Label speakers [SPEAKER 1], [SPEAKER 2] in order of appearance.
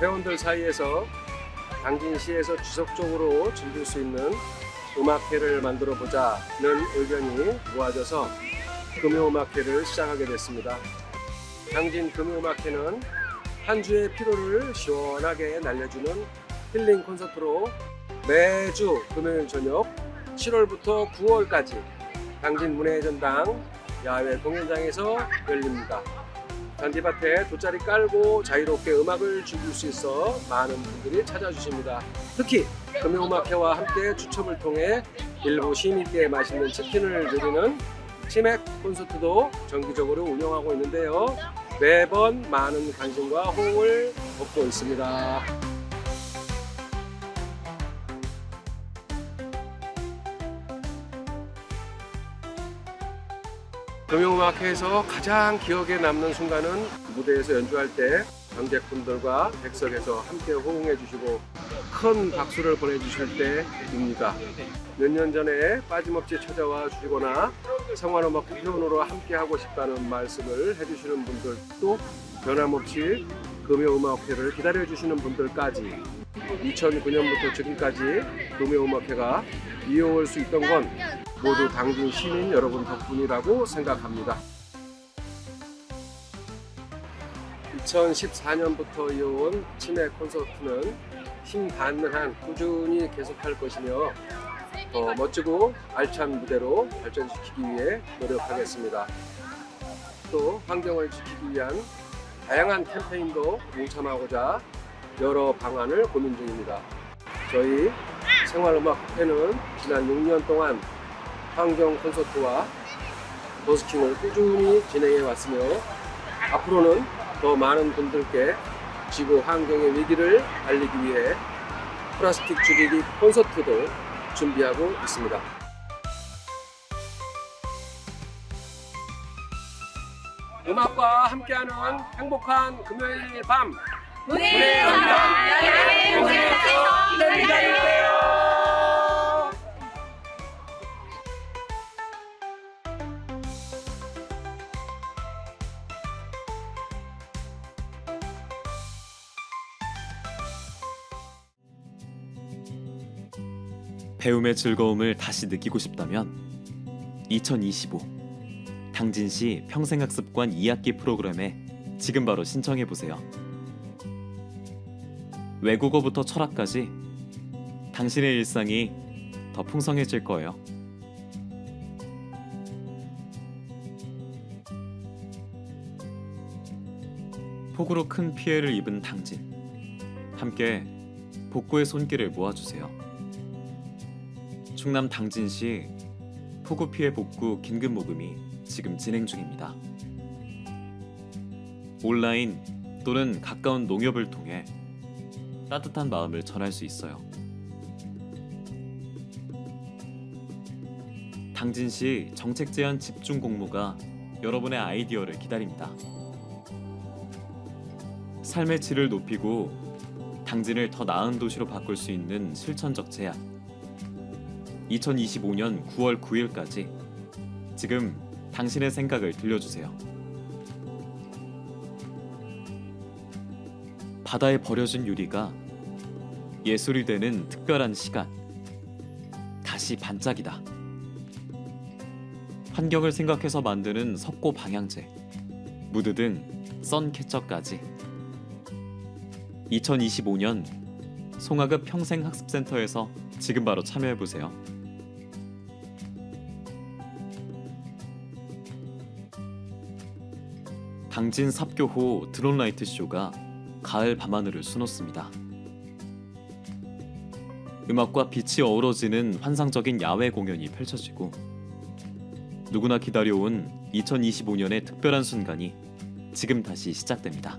[SPEAKER 1] 회원들 사이에서 당진시에서 지속적으로 즐길 수 있는 음악회를 만들어 보자는 의견이 모아져서 금요음악회를 시작하게 됐습니다. 당진 금요음악회는 한 주의 피로를 시원하게 날려주는 힐링 콘서트로 매주 금요일 저녁 7월부터 9월까지 당진 문화회전당 야외 공연장에서 열립니다. 잔디밭에 돗자리 깔고 자유롭게 음악을 즐길 수 있어 많은 분들이 찾아주십니다. 특히 금요음악회와 함께 추첨을 통해 일부 시민께 맛있는 치킨을 드리는 치맥 콘서트도 정기적으로 운영하고 있는데요. 매번 많은 관심과 호응을 얻고 있습니다. 금요음악회에서 가장 기억에 남는 순간은 무대에서 연주할 때 관객분들과 객석에서 함께 호응해 주시고 큰 박수를 보내주실 때입니다. 몇 년 전에 빠짐없이 찾아와 주시거나 성환음악 회원으로 함께 하고 싶다는 말씀을 해주시는 분들도 변함없이 금요음악회를 기다려 주시는 분들까지 2009년부터 지금까지 금요음악회가 이어올 수 있던 건 모두 당진 시민 여러분 덕분이라고 생각합니다. 2014년부터 이어온 치맥 콘서트는 힘 닿는 한 꾸준히 계속할 것이며 더 멋지고 알찬 무대로 발전시키기 위해 노력하겠습니다. 또 환경을 지키기 위한 다양한 캠페인도 동참하고자 여러 방안을 고민 중입니다. 저희 생활음악회는 지난 6년 동안 환경 콘서트와 버스킹을 꾸준히 진행해 왔으며 앞으로는 더 많은 분들께 지구 환경의 위기를 알리기 위해 플라스틱 줄이기 콘서트도 준비하고 있습니다. 음악과 함께하는 행복한 금요일 밤.
[SPEAKER 2] 문
[SPEAKER 3] 배움의 즐거움을 다시 느끼고 싶다면 2025 당진시 평생학습관 2학기 프로그램에 지금 바로 신청해 보세요. 외국어부터 철학까지 당신의 일상이 더 풍성해질 거예요. 폭우로 큰 피해를 입은 당진 함께 복구의 손길을 모아주세요. 충남 당진시 폭우 피해 복구 긴급 모금이 지금 진행 중입니다. 온라인 또는 가까운 농협을 통해 따뜻한 마음을 전할 수 있어요. 당진시 정책 제안 집중 공모가 여러분의 아이디어를 기다립니다. 삶의 질을 높이고 당진을 더 나은 도시로 바꿀 수 있는 실천적 제안. 2025년 9월 9일까지 지금 당신의 생각을 들려주세요. 바다에 버려진 유리가 예술이 되는 특별한 시간. 다시 반짝이다. 환경을 생각해서 만드는 석고 방향제, 무드 등 선캐쳐까지 2025년 송하급 평생학습센터에서 지금 바로 참여해 보세요. 당진 삽교호 드론라이트 쇼가 가을 밤하늘을 수놓습니다. 음악과 빛이 어우러지는 환상적인 야외 공연이 펼쳐지고 누구나 기다려온 2025년의 특별한 순간이 지금 다시 시작됩니다.